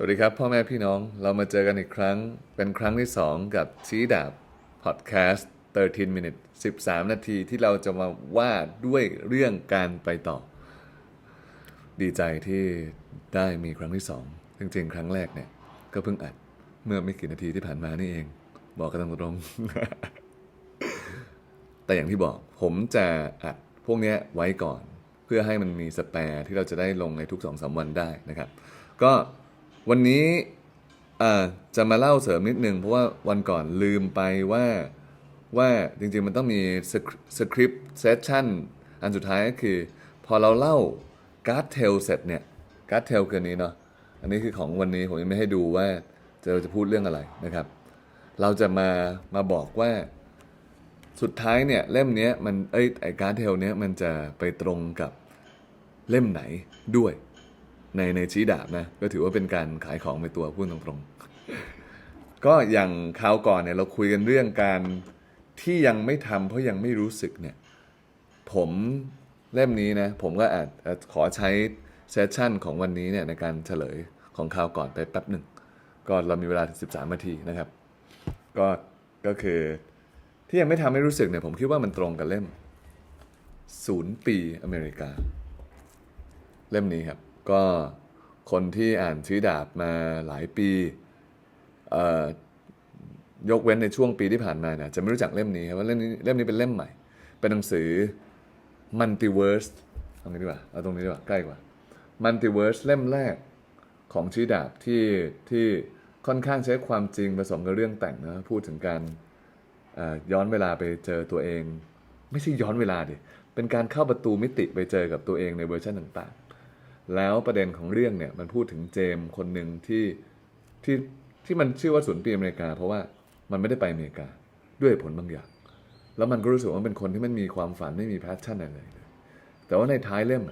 สวัสดีครับ พ่อแม่พี่น้องเรามาเจอกันอีกครั้ง เป็นครั้งที่ 2 กับชี้ดาบพอดแคสต์13 minutes 13 นาทีที่เราจะมาว่าด้วยเรื่องการไปต่อ ดีใจที่ได้มีครั้งที่ 2 จริงๆ ครั้งแรกเนี่ย ก็เพิ่งอัดเมื่อไม่กี่นาทีที่ผ่านมานี่เอง บอกกันตรงๆแต่อย่างที่บอกผมจะอัดพวกนี้ไว้ก่อน เพื่อให้มันมีสแปร์ที่เราจะได้ลงในทุก2อสวันได้นะครับ ก็ วันนี้จะมาเล่าเสริมนิดนึง เพราะว่าวันก่อนลืมไปว่าว่าจริงๆมันต้องมีสคริปต์เซสชั่นอันสุดท้ายก็คือ พอเราเล่าการ์ดเทลเสร็จเนี่ยการ์ดเทลคืนนี้เนาะอันนี้คือของวันนี้ผมยังไม่ให้ดูว่าจะเราจะพูดเรื่องอะไรนะครับ เราจะมามาบอกว่าสุดท้ายเนี่ยเล่มนี้มันเอ้ยไอการ์ดเทลเนี้ยมันจะไปตรงกับเล่มไหนด้วย ในในชี้ดาบนะก็ถือว่าเป็นการขายของไปตัวพูดตรงๆ ก็อย่างคราวก่อนเนี่ยเราคุยกันเรื่องการที่ยังไม่ทำเพราะยังไม่รู้สึกเนี่ยผมเล่มนี้นะผมก็อาจขอใช้เซสชั่นของวันนี้เนี่ยในการเฉลยของคราวก่อนไปแป๊บหนึ่งก็เรามีเวลาถึง13 นาทีนะครับ ก็ก็คือที่ยังไม่ทำให้รู้สึกเนี่ยผมคิดว่ามันตรงกับเล่มศูนย์ปีอเมริกา เล่มนี้ครับ ก็คนที่อ่านชี้ดาบมาหลายปี ยกเว้นในช่วงปีที่ผ่านมาเนี่ยจะไม่รู้จักเล่มนี้ครับว่าเล่มนี้เล่มนี้เป็นเล่มใหม่ เป็นหนังสือ Multiverse เอางี้ดีกว่าเอาตรงนี้ดีกว่าใกล้กว่า Multiverse เล่มแรกของชี้ดาบที่ที่ค่อนข้างใช้ความจริงผสมกับเรื่องแต่งนะพูดถึงการย้อนเวลาไปเจอตัวเอง ไม่ใช่ย้อนเวลาดิเป็นการเข้าประตูมิติไปเจอกับตัวเองในเวอร์ชันต่างๆ แล้วประเด็นของเรื่องเนี่ยมันพูดถึงเจมส์คนหนึ่งที่ที่ที่มันชื่อว่าศูนย์ปีอเมริกา เพราะว่ามันไม่ได้ไปอเมริกาด้วยผลบางอย่าง แล้วมันก็รู้สึกว่าเป็นคนที่มันมีความฝันไม่มีแพชชั่นอะไรเลยแต่ว่าในท้ายเล่ม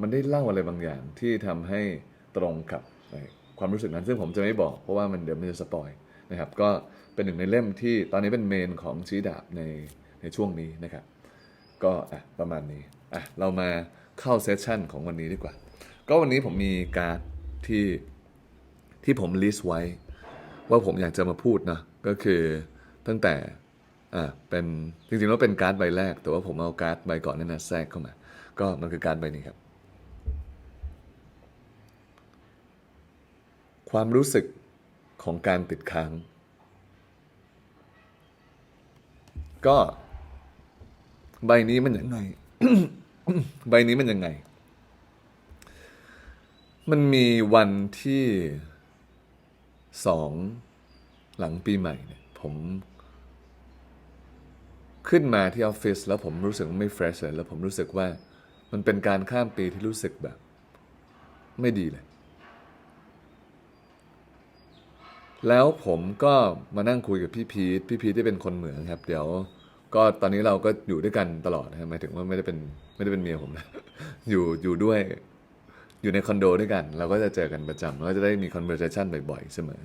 มันได้เล่าอะไรบางอย่างที่ทำให้ตรงกับความรู้สึกนั้นซึ่งผมจะไม่บอก เพราะว่ามันเดี๋ยวมันจะสปอยนะครับก็เป็นหนึ่งในเล่มที่ตอนนี้เป็นเมนของชี้ดาบในในช่วงนี้นะครับ ก็อะประมาณนี้อะเรามาเข้าเซสชั่นของวันนี้ดีกว่า ก็วันนี้ผมมีการ์ดที่ที่ผมลิสต์ไว้ ว่าผมอยากจะมาพูดนะก็คือตั้งแต่อ่าเป็นจริงๆแล้วเป็นการ์ดใบแรก แต่ว่าผมเอาการ์ดใบก่อนนั้นนะแทรกเข้ามา ก็มันคือการ์ดใบนี้ครับ ความรู้สึกของการติดค้าง ก็ใบนี้มันยังไง ใบนี้มันยังไง มันมีวันที่สองหลังปีใหม่เนี่ยผมขึ้นมาที่ออฟฟิศแล้วผมรู้สึกไม่เฟรชเลยแล้วผมรู้สึกว่ามันเป็นการข้ามปีที่รู้สึกแบบ ไม่ดีเลย แล้วผมก็มานั่งคุยกับพี่พีทพี่พีทที่เป็นคนเหมืองครับ เดี๋ยว ก็ตอนนี้เราก็อยู่ด้วยกันตลอดนะครับหมายถึงว่าไม่ได้เป็นไม่ได้เป็นเมียผมนะอยู่อยู่ด้วย อยู่ในคอนโดด้วยกัน เราก็จะเจอกันประจำเราก็จะได้มี conversation บ่อยๆ เสมอ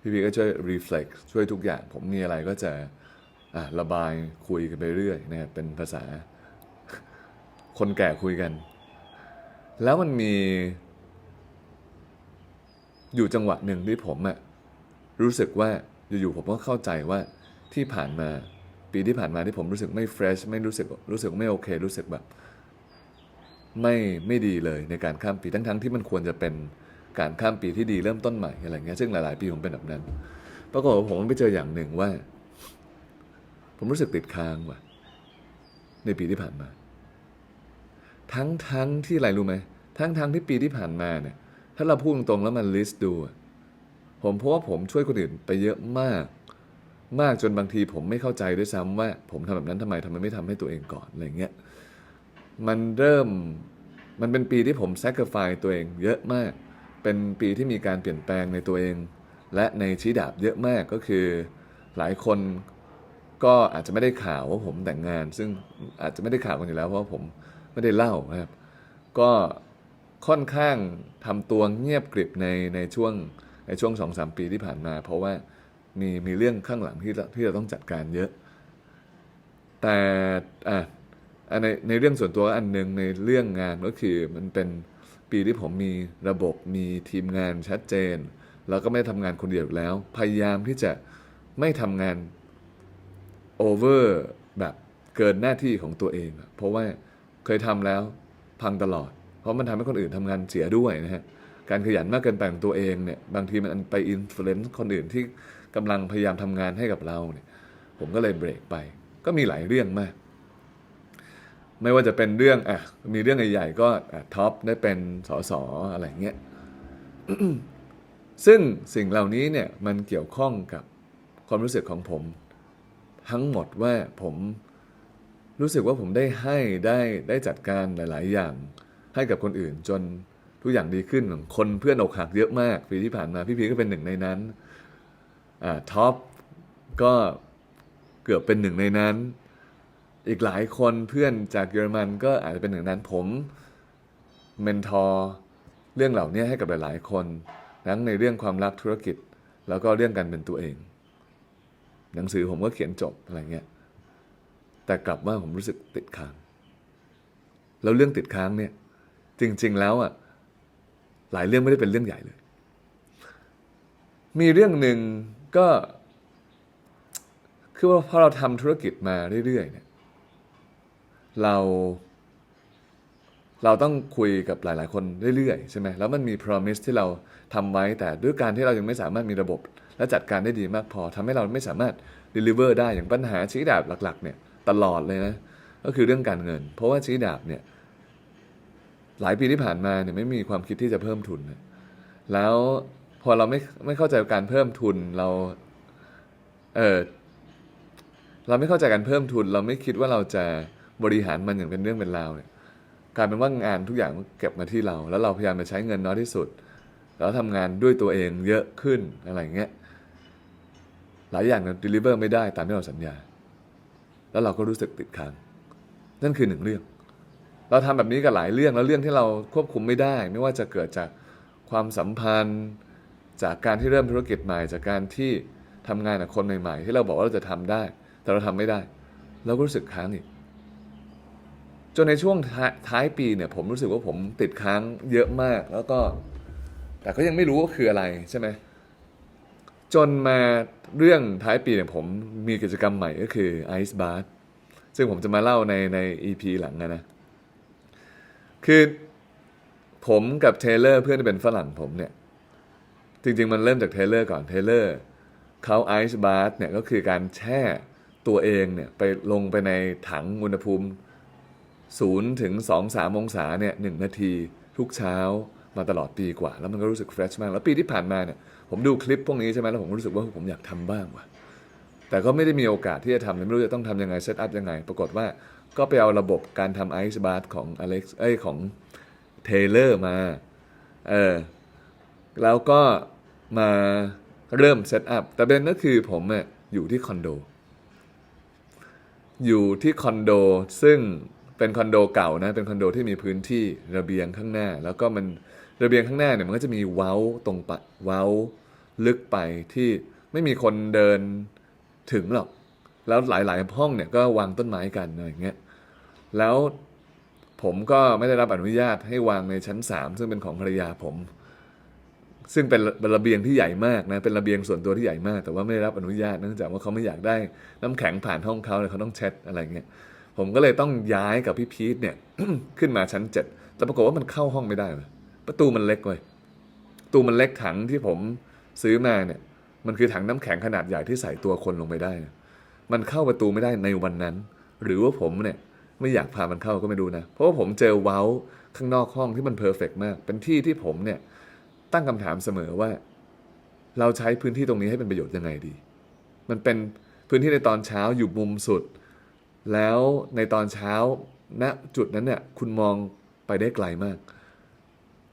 พี่พีก็ช่วย reflect ช่วยทุกอย่าง ผมมีอะไรก็จะะระบายคุยกันไปเรื่อยนะครับเป็นภาษาคนแก่คุยกัน แล้วมันมีอยู่จังหวะหนึ่งที่ผมอะรู้สึกว่าอยู่ๆผมก็เข้าใจว่าที่ผ่านมาปีที่ผ่านมาที่ผมรู้สึกไม่เฟรชไม่รู้สึกรู้สึกไม่โอเค รู้สึกแบบ ไม่ไม่ดีเลยในการข้ามปีทั้งๆที่มันควรจะเป็นการข้ามปีที่ดีเริ่มต้นใหม่อะไรเงี้ยซึ่งหลาย ๆ ปีผมเป็นแบบนั้นปรากฏว่าผมไปเจออย่างหนึ่งว่า ผมรู้สึกติดค้างว่ะ ในปีที่ผ่านมา ทั้งทั้งที่อะไรรู้ไหมทั้งทั้งที่ปีที่ผ่านมาเนี่ยถ้าเราพูดตรงๆแล้วมันลิสต์ดู ผมเพราะว่าผมช่วยคนอื่นไปเยอะมาก มากจนบางทีผมไม่เข้าใจด้วยซ้ำว่า ผมทำแบบนั้นทำไมทำไมไม่ทำให้ตัวเองก่อนอะไรเงี้ย มันเริ่มมันเป็นปีที่ผม sacrifice ตัวเองเยอะมาก เป็นปีที่มีการเปลี่ยนแปลงในตัวเอง และในชี้ดาบเยอะมากก็คือ หลายคนก็อาจจะไม่ได้ข่าวว่าผมแต่งงาน ซึ่งอาจจะไม่ได้ข่าวกันอยู่แล้ว เพราะผมไม่ได้เล่านะครับ ก็ค่อนข้างทำตัวเงียบกริบในในช่วงในช่วงสองสามปีที่ผ่านมา เพราะว่ามีมีเรื่องข้างหลังที่เราที่เราต้องจัดการเยอะ แต่อะ ในในเรื่องส่วนตัวอันหนึ่งในเรื่องงานก็คือมันเป็นปีที่ผมมีระบบมีทีมงานชัดเจน แล้วก็ไม่ทำงานคนเดียวแล้ว พยายามที่จะไม่ทำงานโอเวอร์แบบเกินหน้าที่ของตัวเอง เพราะว่าเคยทำแล้วพังตลอด เพราะมันทำให้คนอื่นทำงานเสียด้วยนะฮะการขยันมากเกินไปของตัวเองเนี่ยบางทีมันไปอินฟลูเอนซ์คนอื่นที่กำลังพยายามทำงานให้กับเราเนี่ยผมก็เลยเบรกไป ก็มีหลายเรื่องมาก ไม่ว่าจะเป็นเรื่องอะมีเรื่องใหญ่ๆก็ท็อปได้เป็นสสอะไรเงี้ยซึ่งสิ่งเหล่านี้เนี่ยมันเกี่ยวข้องกับความรู้สึกของผม ทั้งหมดว่าผมรู้สึกว่าผมได้ให้ได้ได้จัดการหลาย ๆ อย่าง ให้กับคนอื่นจนทุกอย่างดีขึ้นคนเพื่อนอกหักเยอะมากปีที่ผ่านมาพี่พีก็เป็นหนึ่งในนั้นอ่าท็อปก็เกือบเป็นหนึ่งในนั้น อีกหลายคนเพื่อนจากเยอรมันก็อาจจะเป็นหนึ่งนั้นผมเมนทอร์เรื่องเหล่านี้ให้กับหลายๆ คนทั้งในเรื่องความรักธุรกิจ แล้วก็เรื่องการเป็นตัวเอง หนังสือผมก็เขียนจบอะไรเงี้ยแต่กลับว่าผมรู้สึกติดค้าง แล้วเรื่องติดค้างเนี่ย จริง ๆ แล้วอะหลายเรื่องไม่ได้เป็นเรื่องใหญ่เลย มีเรื่องหนึ่งก็ คือว่าพอเราทำธุรกิจมาเรื่อยๆเนี่ย เราเราต้องคุยกับหลาย ๆ คนเรื่อย ๆ ใช่ไหมแล้วมันมี promise ที่เราทำไว้แต่ด้วยการที่เรายังไม่สามารถมีระบบ และจัดการได้ดีมากพอทำให้เราไม่สามารถ deliver ได้อย่างปัญหาชี้ดาบหลัก ๆ เนี่ยตลอดเลยนะ ก็คือเรื่องการเงิน เพราะว่าชี้ดาบเนี่ยหลายปีที่ผ่านมาเนี่ยไม่มีความคิดที่จะเพิ่มทุนนะแล้วพอเราไม่ไม่เข้าใจการเพิ่มทุนเราเออเราไม่เข้าใจการเพิ่มทุน เราไม่คิดว่าเราจะ บริหารมันอย่างเป็นเรื่องเป็นราวเนี่ยกลายเป็นว่างานทุกอย่างเก็บมาที่เรา แล้วเราพยายามจะใช้เงินน้อยที่สุด แล้วทำงานด้วยตัวเองเยอะขึ้นอะไรเงี้ยหลายอย่างเรา deliver ไม่ได้ตามที่เราสัญญา แล้วเราก็รู้สึกติดค้างนั่นคือหนึ่งเรื่อง เราทำแบบนี้กับหลายเรื่องแล้วเรื่องที่เราควบคุมไม่ได้ ไม่ว่าจะเกิดจากความสัมพันธ์ จากการที่เริ่มธุรกิจใหม่ จากการที่ทำงานกับคนใหม่ ๆ ที่เราบอกว่าเราจะทำได้ แต่เราทำไม่ได้ เราก็รู้สึกค้างอีก จนในช่วงท้ายท้ายปีเนี่ยผมรู้สึกว่าผมติดค้างเยอะมาก แล้วก็ แต่ก็ยังไม่รู้ว่าคืออะไรใช่ไหมจนมาเรื่องท้ายปีเนี่ยผมมีกิจกรรมใหม่ก็คือ Ice Bath ซึ่งผมจะมาเล่าในใน EP หลังนะนะ คือผมกับเทเลอร์เพื่อนที่เป็นฝรั่งผมเนี่ย จริง ๆ มันเริ่มจากเทเลอร์ก่อนเทเลอร์เขาไอซ์บาร์เนี่ยก็คือการแช่ตัวเองเนี่ยไปลงไปในถังอุณหภูมิ 0ถึง2 3 องศาเนี่ยหนาที ทุกเช้ามาตลอดปีกว่า แล้วมันก็รู้สึกเฟรชมาก แล้วปีที่ผ่านมาเนี่ยผมดูคลิปพวกนี้ใช่ไหมแล้วผมรู้สึกว่าผมอยากทำบ้างว่ะแต่ก็ไม่ได้มีโอกาสที่จะทำเลยไม่รู้จะต้องทำยังไงเซตอัพยังไง ปรากฏว่าก็ไปเอาระบบการทำไอซ์บาร์ของอเล็กซ์เอ้ยของเทเลอร์มาเออแล้วก็มาเริ่มเซตอัพแต่ประเด็นก็คือผมเนี่ยอยู่ที่คอนโด อยู่ที่คอนโด ซึ่ง เป็นคอนโดเก่านะเป็นคอนโดที่มีพื้นที่ระเบียงข้างหน้า แล้วก็มันระเบียงข้างหน้าเนี่ยมันก็จะมีเว้าตรงปะเว้าลึกไปที่ไม่มีคนเดินถึงหรอก แล้วหลาย ๆ ห้องเนี่ยก็วางต้นไม้กันอะไรอย่างเงี้ยแล้วผมก็ไม่ได้รับอนุญาตให้วางในชั้นสามซึ่งเป็นของภรรยาผม ซึ่งเป็นเป็นระเบียงที่ใหญ่มากนะเป็นระเบียงส่วนตัวที่ใหญ่มาก แต่ว่าไม่ได้รับอนุญาตเนื่องจากว่าเขาไม่อยากได้น้ำแข็งผ่านห้องเขาเลยเขาต้องเช็ดอะไรเงี้ย ผมก็เลยต้องย้ายกับพี่พีทเนี่ยขึ้นมาชั้นเจ็ดแต่ปรากฏว่ามันเข้าห้องไม่ได้เว้ยประตูมันเล็กเว้ยตูมันเล็กถังที่ผมซื้อมาเนี่ย มันคือถังน้ำแข็งขนาดใหญ่ที่ใส่ตัวคนลงไปได้ มันเข้าประตูไม่ได้ในวันนั้น หรือว่าผมเนี่ยไม่อยากพามันเข้าก็ไม่รู้นะ เพราะว่าผมเจอเว้าข้างนอกห้องที่มันเพอร์เฟกมาก เป็นที่ที่ผมเนี่ยตั้งคำถามเสมอว่า เราใช้พื้นที่ตรงนี้ให้เป็นประโยชน์ยังไงดี มันเป็นพื้นที่ในตอนเช้าอยู่มุมสุด แล้วในตอนเช้าณจุดนั้นเนี่ยคุณมองไปได้ไกลมาก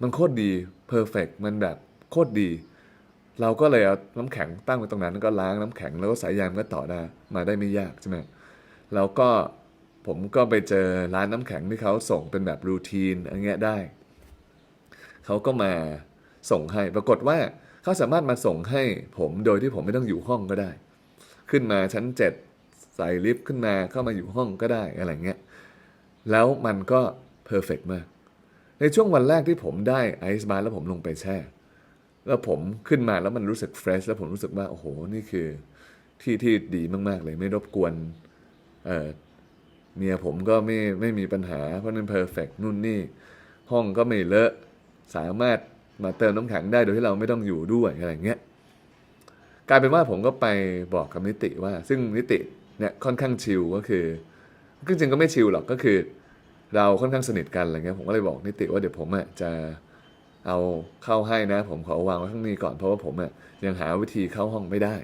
มันโคตรดีเพอร์เฟกมันแบบโคตรดี เราก็เลยเอาน้ำแข็งตั้งไว้ตรงนั้นแล้วก็ล้างน้ำแข็งแล้วก็สายยางก็ต่อได้มาได้ไม่ยากใช่ไหมแล้วก็ผมก็ไปเจอร้านน้ำแข็งที่เขาส่งเป็นแบบรูทีนอะไรเงี้ยได้เขาก็มาส่งให้ปรากฏว่าเขาสามารถมาส่งให้ผมโดยที่ผมไม่ต้องอยู่ห้องก็ได้ ขึ้นมาชั้นเจ็ด ใส่ลิฟต์ขึ้นมาเข้ามาอยู่ห้องก็ได้อะไรเงี้ยแล้วมันก็เพอร์เฟกมาก ในช่วงวันแรกที่ผมได้ไอซ์บาร์แล้วผมลงไปแช่ แล้วผมขึ้นมาแล้วมันรู้สึกเฟรชแล้วผมรู้สึกว่า โอ้โห นี่คือที่ที่ดีมาก ๆ เลยไม่รบกวนเเมียผมก็ไม่ไม่มีปัญหา เพราะนั้นเพอร์เฟกนู่นนี่ ห้องก็ไม่เลอะ สามารถมาเติมน้ำแข็งได้โดยที่เราไม่ต้องอยู่ด้วยอะไรเงี้ยกลายเป็นว่าผมก็ไปบอกกับนิติว่า ซึ่งนิติ เนี่ยค่อนข้างชิลก็คือจริงๆก็ไม่ชิลหรอกก็คือ เราค่อนข้างสนิทกันอะไรเงี้ยผมก็เลยบอกนิติว่าเดี๋ยวผมอะจะเอาเข้าให้นะ ผมขอวางไว้ข้างนี้ก่อนเพราะว่าผมอะยังหาวิธีเข้าห้องไม่ได้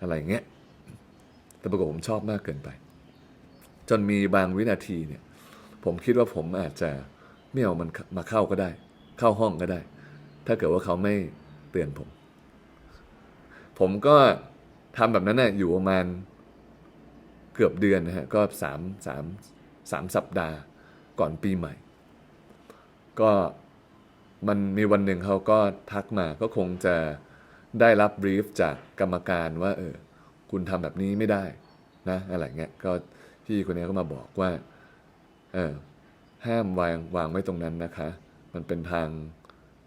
อะไรเงี้ยแต่ปรากฏผมชอบมากเกินไป จนมีบางวินาทีเนี่ย ผมคิดว่าผมอาจจะไม่เอามันมาเข้าก็ได้ เข้าห้องก็ได้ ถ้าเกิดว่าเขาไม่เตือนผม ผมก็ทำแบบนั้นน่ะอยู่ประมาณ เกือบเดือนนะฮะก็สามสามสามสัปดาห์ก่อนปีใหม่ ก็มันมีวันหนึ่งเขาก็ทักมาก็คงจะได้รับบรีฟจากกรรมการว่า เออ คุณทำแบบนี้ไม่ได้นะอะไรเงี้ยก็พี่คนนี้ก็มาบอกว่า เออห้ามวางวางไว้ตรงนั้นนะคะ มันเป็นทาง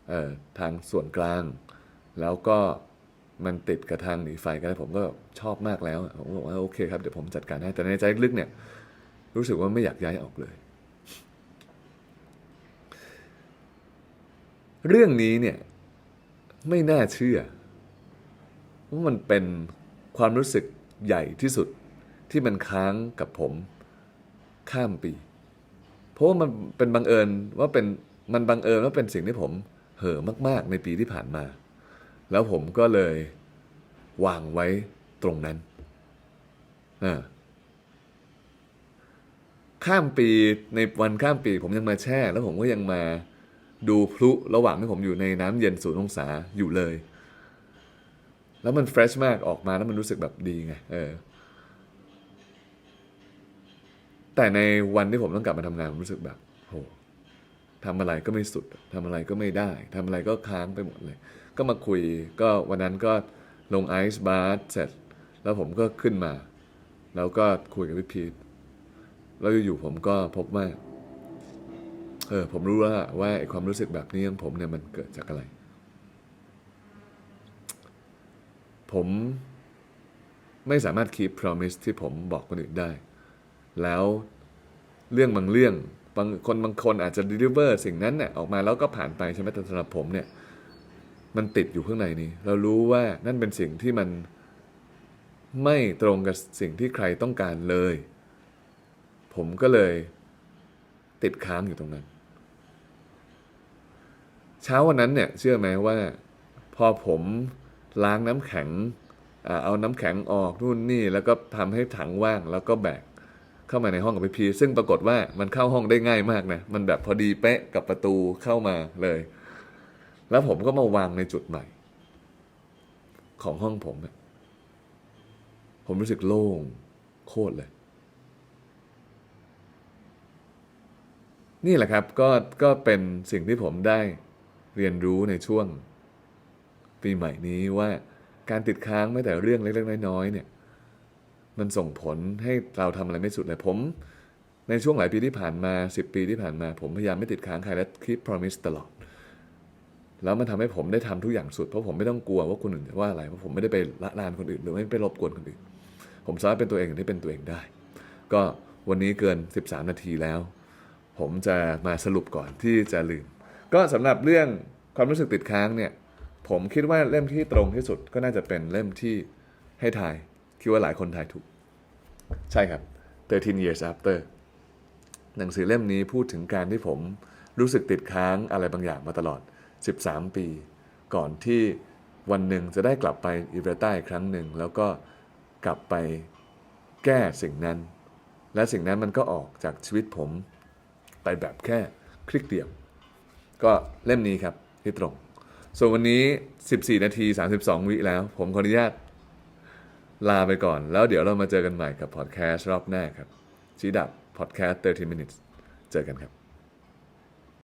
เอ่อทางส่วนกลาง แล้วก็ มันติดกับทางหนีไฟกันผมก็ชอบมากแล้วผมก็บอกว่าโอเคครับเดี๋ยวผมจัดการให้แต่ในใจลึกเนี่ย รู้สึกว่าไม่อยากย้ายออกเลย เรื่องนี้เนี่ยไม่น่าเชื่อว่ามันเป็นความรู้สึกใหญ่ที่สุดที่มันค้างกับผมข้ามปี เพราะว่ามันเป็นบังเอิญว่าเป็นมันบังเอิญว่าเป็นสิ่งที่ผม เห่อมาก ๆ ในปีที่ผ่านมา แล้วผมก็เลยวางไว้ตรงนั้น ข้ามปีในวันข้ามปีผมยังมาแช่ แล้วผมก็ยังมาดูพลุระหว่างที่ผมอยู่ในน้ำเย็นศูนย์องศาอยู่เลย แล้วมันเฟรชมากออกมาแล้วมันรู้สึกแบบดีไง เออ แต่ในวันที่ผมต้องกลับมาทำงานผมรู้สึกแบบโหทำอะไรก็ไม่สุดทำอะไรก็ไม่ได้ทำอะไรก็ค้างไปหมดเลย ก็มาคุยก็วันนั้นก็ลงไอซ์บาร์เสร็จ แล้วผมก็ขึ้นมา แล้วก็คุยกับพี่พีทแล้วอยู่ๆผมก็พบว่าเออผมรู้แล้วล่ะว่าไอ้ความรู้สึกแบบนี้ของผมเนี่ยมันเกิดจากอะไร ผมไม่สามารถ keep promise ที่ผมบอกคนอื่นได้ แล้วเรื่องบางเรื่องบางคนบางคนอาจจะ deliver สิ่งนั้นเนี่ยออกมาแล้วก็ผ่านไปใช่ไหมแต่สำหรับผมเนี่ย มันติดอยู่ข้างในนี้ เรารู้ว่านั่นเป็นสิ่งที่มันไม่ตรงกับสิ่งที่ใครต้องการเลย ผมก็เลยติดค้างอยู่ตรงนั้น เช้าวันนั้นเนี่ยเชื่อไหมว่า พอผมล้างน้ำแข็งอเอาน้ำแข็งออกนู่นนี่ แล้วก็ทำให้ถังว่างแล้วก็แบกเข้ามาในห้องกับพี่พีซึ่งปรากฏว่ามันเข้าห้องได้ง่ายมากนะ มันแบบพอดีเป๊ะกับประตูเข้ามาเลย แล้วผมก็มาวางในจุดใหม่ ของห้องผม ผมรู้สึกโล่งโคตรเลย นี่แหละครับก็ก็เป็นสิ่งที่ผมได้เรียนรู้ในช่วง ปีใหม่นี้ว่าการติดค้างไม่แต่เรื่องเล็กๆน้อยๆเนี่ย มันส่งผลให้เราทำอะไรไม่สุดเลยผมในช่วงหลายปีที่ผ่านมา 10 ปีที่ผ่านมา ผมพยายามไม่ติดค้างใครและ keep promise ตลอด แล้วมันทำให้ผมได้ทำทุกอย่างสุดเพราะผมไม่ต้องกลัวว่าคนอื่นจะว่าอะไรเพราะผมไม่ได้ไปละลานคนอื่น หรือไม่ไปรบกวนคนอื่น ผมสามารถเป็นตัวเองที่เป็นตัวเองได้ ก็วันนี้เกิน 13 นาทีแล้ว ผมจะมาสรุปก่อนที่จะลืม ก็สำหรับเรื่องความรู้สึกติดค้างเนี่ยผมคิดว่าเล่มที่ตรงที่สุดก็น่าจะเป็นเล่มที่ให้ทาย คิดว่าหลายคนทายถูก ใช่ครับ 13 years after หนังสือเล่มนี้พูดถึงการที่ผมรู้สึกติดค้างอะไรบางอย่างมาตลอด 13 ปี ก่อนที่วันหนึ่งจะได้กลับไปอิเวต้าอีกครั้งหนึ่ง แล้วก็กลับไปแก้สิ่งนั้น และสิ่งนั้นมันก็ออกจากชีวิตผมไปแบบแค่คลิกเดียว ก็เล่มนี้ครับที่ตรง ส่วนวันนี้ 14 นาที 32 วิแล้ว ผมขออนุญาตลาไปก่อน แล้วเดี๋ยวเรามาเจอกันใหม่กับพอดแคสต์รอบหน้าครับชีดับพอดแคสต์ 30 minutes เจอกันครับ